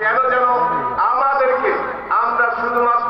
কেন যেন আমাদেরকে আমরা শুধুমাত্র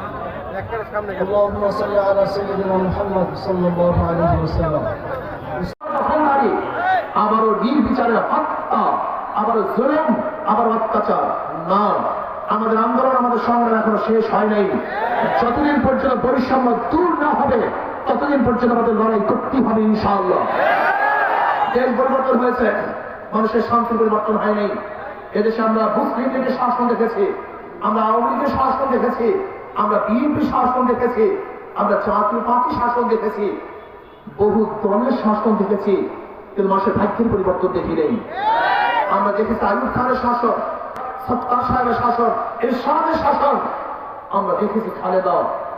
اللهم صل على سيدنا محمد صلى الله عليه وسلم নারী আবারও নির্বিচারে হত্যা আবারও জুলুম আবার অত্যাচার না আমাদের আন্দোলন আমাদের সংগ্রাম এখনো শেষ হয় নাই যতদিন পর্যন্ত বৈষম্য দূর না হবে ততদিন পর্যন্ত আমাদের লড়াই করতে হবে ইনশাআল্লাহ দেশ পরিবর্তন হয়েছে মানুষের শান্তি পরিবর্তন হয় নাই এদেশে আমরা মুসলিম লীগের শাসন দেখেছি আমরা আওয়ামী লীগের শাসন দেখেছি আমরা বিএনপি শাসন দেখেছি, আমরা জাতীয় পার্টি শাসন দেখেছি, বহু দলের শাসন দেখেছি, কিন্তু মানুষের ভাগ্যের পরিবর্তন দেখি নেই। আমরা দেখেছি আয়ুব খানের শাসন, সত্তার সাহেবের শাসন, এরশাদের শাসন, আমরা দেখেছি খালেদা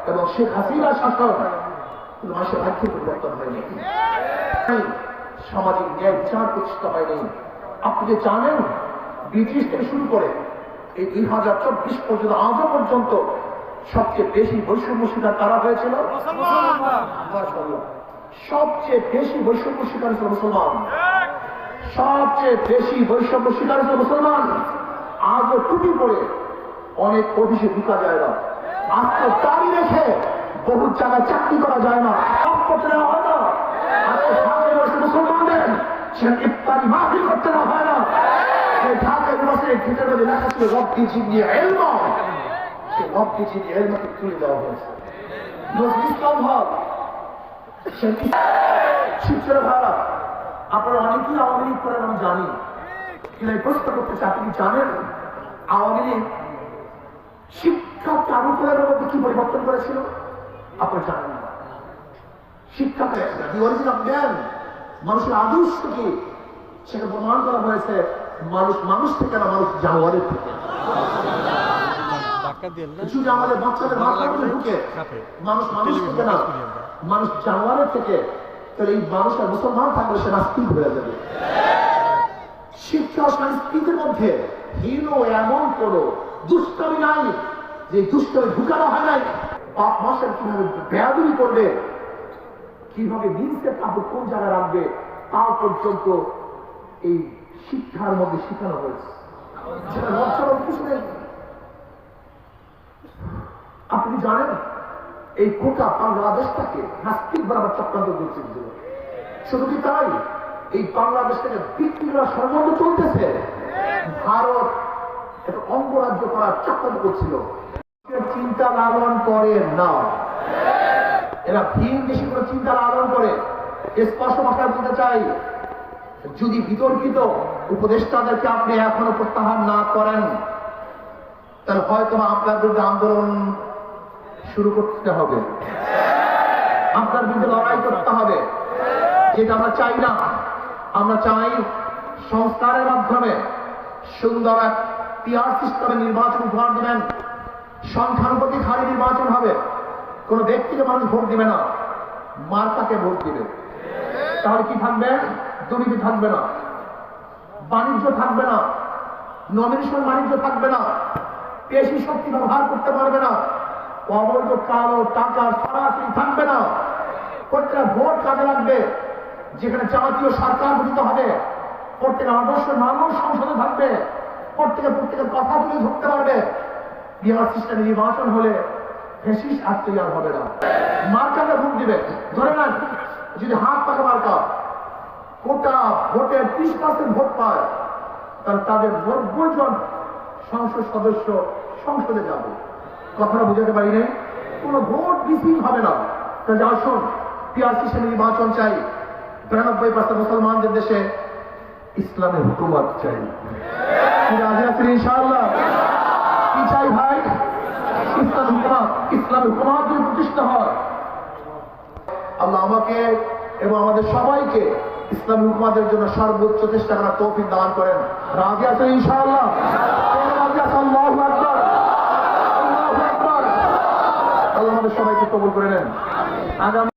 এবং শেখ হাসিনার শাসন, কিন্তু মানুষের ভাগ্যের পরিবর্তন হয়নি। সামাজিক ন্যায় বিচার প্রতিষ্ঠা হয়নি। আপনি যে জানেন ব্রিটিশ থেকে শুরু করে এই দুই হাজার চব্বিশ পর্যন্ত, আজও পর্যন্ত সবচেয়ে বেশি বৈষম্য শিকার কারা হয়েছিল? সবচেয়ে বেশি বৈষম্য শিকার হয়েছিল মুসলমান? সবচেয়ে বেশি বৈষম্য শিকার হয়েছিল মুসলমান? আজও টুপি পরে অনেক অফিসে ঢুকা যায় না। আজকে দাঁড়ি রেখে বহু জায়গায় চাকরি করা যায় না। সব করতে দেওয়া হয় না। আজকে মুসলমানদের ইফতারি মাহফিল করতে হয় না। ঢাকা ইউনিভার্সিটির ভিতরে লেখা ছিল রব্বি জিন্দি এলম সেই রব্বি জিন্দি এলমকে তুলে দেওয়া হয়েছে। ইসলাম হক সেই শিক্ষার ভাড়া। আপনারা আওয়ামী লীগ করেন, আমি জানি। প্রশ্ন করতে চাই, আপনি জানেন আওয়ামী লীগ শিক্ষা মধ্যে কি পরিবর্তন করেছিল? জানেন না। জ্ঞান মানুষের আদর্শ কি? সেটা প্রমাণ করা হয়েছে, মানুষ মানুষ থেকে না, মানুষ জানোয়ারের থেকে। শুধু আমাদের বাচ্চাদের মাথার ঢুকে। মানুষ মানুষ থেকে না। মানুষ জানোয়ারের থেকে। তাহলে এই মানুষের মুসলমান থাকলে সে নাস্তিক হয়ে যাবে। শিক্ষা সংস্কৃতির মধ্যে হীন এমন কোন দুষ্টমি নাই যে দুষ্টমি ঢুকানো হয় নাই। বাপ মাসের কীভাবে বেয়াদুরি করবে? কীভাবে নিজকে কাপড় কোন জায়গায় রাখবে? তা পর্যন্ত এই শিক্ষার মধ্যে শেখানো হয়েছে সেটা লজ্জার কিছু নেই আপনি কি জানেন এই গোটা বাংলাদেশটাকে নাস্তিক বরাবর চক্রান্ত করছিল শুধু কি তাই? এই বাংলাদেশ থেকে বিক্রি করা ষড়যন্ত্র চলতেছে। ভারত একটা অঙ্গরাজ্য করার চক্রান্ত করছিল। চিন্তা লালন করে না। এরা ভিন দেশে কোনো চিন্তা লালন করে। স্পষ্ট ভাষায় বলতে চাই, যদি বিতর্কিত উপদেষ্টাদেরকে আপনি এখনও প্রত্যাহার না করেন, তাহলে হয়তো আপনার বিরুদ্ধে আন্দোলন শুরু করতে হবে। আপনার বিরুদ্ধে লড়াই করতে হবে। যেটা আমরা চাই না। আমরা চাই সংস্কারের মাধ্যমে সুন্দর এক পিয়ার সিস্টেমে নির্বাচন উপহার দিবেন। সংখ্যানুপাতিক হারে নির্বাচন হবে। কোন ব্যক্তিকে মানুষ ভোট দিবে না। মার্কাকে ভোট দিবে। তাহলে কি থাকবে? দুর্নীতি থাকবে না। বাণিজ্য থাকবে না। নমিনেশন বাণিজ্য থাকবে না। পেশি শক্তি ব্যবহার করতে পারবে না। অবৈধ কালো টাকা সরাসরি থাকবে না। প্রত্যেকটা ভোট কাজে লাগবে, যেখানে জাতীয় সরকার গঠিত হবে। প্রত্যেক আদর্শ মানুষ সংসদে থাকবে, প্রত্যেকে প্রত্যেকের কথা তুলে ধরতে পারবে। বিহার সিস্টেমে নির্বাচন হলে ফেসিস তৈরি হবে না। মার্কাকে ভোট দিবে, ধরে নেন, যদি হাত পাকা মার্কা, কোটা ভোটে ত্রিশ পার্সেন্ট ভোট পায়, তাহলে তাদের নব্বই জন সংসদ সদস্য সংসদে যাবে। কথাটা বুঝাতে পারি নাই। কোনো ভোট মিসিং হবে না। কাজে আসুন পিআরসি সে নির্বাচন চাই। বিরানব্বই পার্সেন্ট মুসলমানদের দেশে ইসলামের হুকুমত চাই। ইনশাআল্লাহ? কি চাই ভাই? ইসলাম হুকুমত হুকুমত যদি প্রতিষ্ঠা হয়। আল্লাহ আমাকে এবং আমাদের সবাইকে ইসলামী হুকুমাদের জন্য সর্বোচ্চ চেষ্টা করার তৌফিক দান করেন। রাজি আছেন ইনশাআল্লাহ? আল্লাহু আকবার। আল্লাহ আমাদের সবাইকে কবুল করে নেন। আগামী